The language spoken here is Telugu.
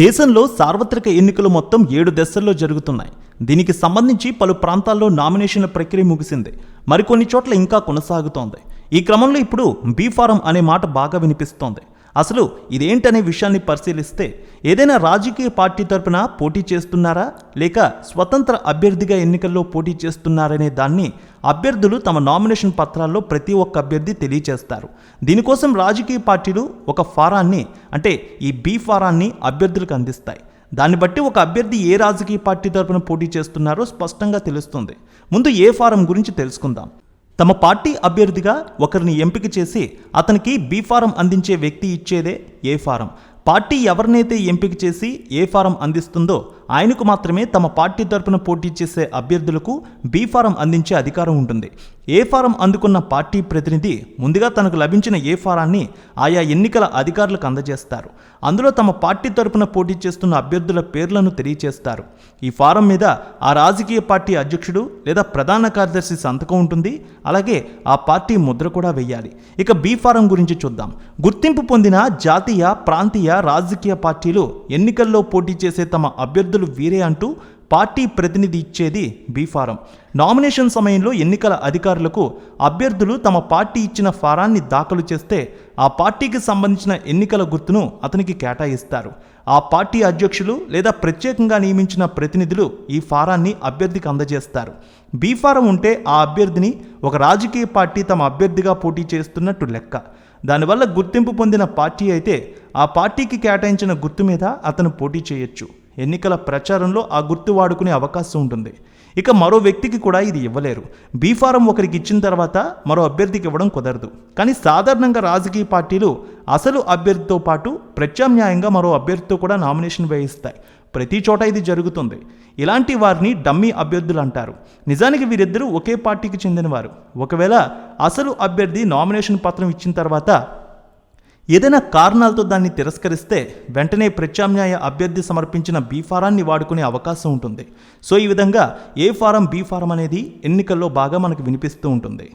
దేశంలో సార్వత్రిక ఎన్నికలు మొత్తం ఏడు దశల్లో జరుగుతున్నాయి. దీనికి సంబంధించి పలు ప్రాంతాల్లో నామినేషన్ల ప్రక్రియ ముగిసింది. మరికొన్ని చోట్ల ఇంకా కొనసాగుతోంది. ఈ క్రమంలో ఇప్పుడు బీ ఫారం అనే మాట బాగా వినిపిస్తోంది. అసలు ఇదేంటనే విషయాన్ని పరిశీలిస్తే ఏదైనా రాజకీయ పార్టీ తరపున పోటీ చేస్తున్నారా? లేక స్వతంత్ర అభ్యర్థిగా ఎన్నికల్లో పోటీ చేస్తున్నారనే దాన్ని అభ్యర్థులు తమ నామినేషన్ పత్రాల్లో ప్రతి ఒక్క అభ్యర్థి తెలియచేస్తారు. దీనికోసం రాజకీయ పార్టీలు ఒక ఫారాన్ని అంటే ఈ బీ ఫారాన్ని అభ్యర్థులకు అందిస్తాయి. దాన్ని బట్టి ఒక అభ్యర్థి ఏ రాజకీయ పార్టీ తరపున పోటీ చేస్తున్నారో స్పష్టంగా తెలుస్తుంది. ముందు ఏ ఫారం గురించి తెలుసుకుందాం. తమ పార్టీ అభ్యర్థిగా ఒకరిని ఎంపిక చేసి అతనికి బీ ఫారం అందించే వ్యక్తి ఇచ్చేదే ఏ ఫారం. పార్టీ ఎవరినైతే ఎంపిక చేసి ఏ ఫారం అందిస్తుందో ఆయనకు మాత్రమే తమ పార్టీ తరపున పోటీ చేసే అభ్యర్థులకు బీ ఫారం అందించే అధికారం ఉంటుంది. ఏ ఫారం అందుకున్న పార్టీ ప్రతినిధి ముందుగా తనకు లభించిన ఏ ఫారాన్ని ఆయా ఎన్నికల అధికారులకు అందజేస్తారు. అందులో తమ పార్టీ తరపున పోటీ చేస్తున్న అభ్యర్థుల పేర్లను తెలియచేస్తారు. ఈ ఫారం మీద ఆ రాజకీయ పార్టీ అధ్యక్షుడు లేదా ప్రధాన కార్యదర్శి సంతకం ఉంటుంది. అలాగే ఆ పార్టీ ముద్ర కూడా వెయ్యాలి ఇక బీ ఫారం గురించి చూద్దాం. గుర్తింపు పొందిన జాతీయ ప్రాంతీయ రాజకీయ పార్టీలు ఎన్నికల్లో పోటీ చేసే తమ అభ్యర్థులు వీరే అంటూ పార్టీ ప్రతినిధి ఇచ్చేది బీ ఫారం. నామినేషన్ సమయంలో ఎన్నికల అధికారులకు అభ్యర్థులు తమ పార్టీ ఇచ్చిన ఫారాన్ని దాఖలు చేస్తే ఆ పార్టీకి సంబంధించిన ఎన్నికల గుర్తును అతనికి కేటాయిస్తారు. ఆ పార్టీ అధ్యక్షులు లేదా ప్రత్యేకంగా నియమించిన ప్రతినిధులు ఈ ఫారాన్ని అభ్యర్థికి అందజేస్తారు. బీ ఫారం ఉంటే ఆ అభ్యర్థిని ఒక రాజకీయ పార్టీ తమ అభ్యర్థిగా పోటీ చేస్తున్నట్టు లెక్క. దానివల్ల గుర్తింపు పొందిన పార్టీ అయితే ఆ పార్టీకి కేటాయించిన గుర్తు మీద అతను పోటీ చేయొచ్చు. ఎన్నికల ప్రచారంలో ఆ గుర్తు వాడుకునే అవకాశం ఉంటుంది. ఇక మరో వ్యక్తికి కూడా ఇది ఇవ్వలేరు. బీ ఫారం ఒకరికి ఇచ్చిన తర్వాత మరో అభ్యర్థికి ఇవ్వడం కుదరదు. కానీ సాధారణంగా రాజకీయ పార్టీలు అసలు అభ్యర్థితో పాటు ప్రత్యామ్నాయంగా మరో అభ్యర్థితో కూడా నామినేషన్ వేయిస్తాయి. ప్రతి చోట ఇది జరుగుతుంది. ఇలాంటి వారిని డమ్మీ అభ్యర్థులు అంటారు. నిజానికి వీరిద్దరూ ఒకే పార్టీకి చెందినవారు. ఒకవేళ అసలు అభ్యర్థి నామినేషన్ పత్రం ఇచ్చిన తర్వాత ఏదైనా కారణాలతో దాన్ని తిరస్కరిస్తే వెంటనే ప్రత్యామ్నాయ అభ్యర్థి సమర్పించిన బీ ఫారాన్ని వాడుకునే అవకాశం ఉంటుంది. సో ఈ విధంగా ఏ ఫారం బీ ఫారం అనేది ఎన్నికల్లో బాగా మనకు వినిపిస్తూ ఉంటుంది.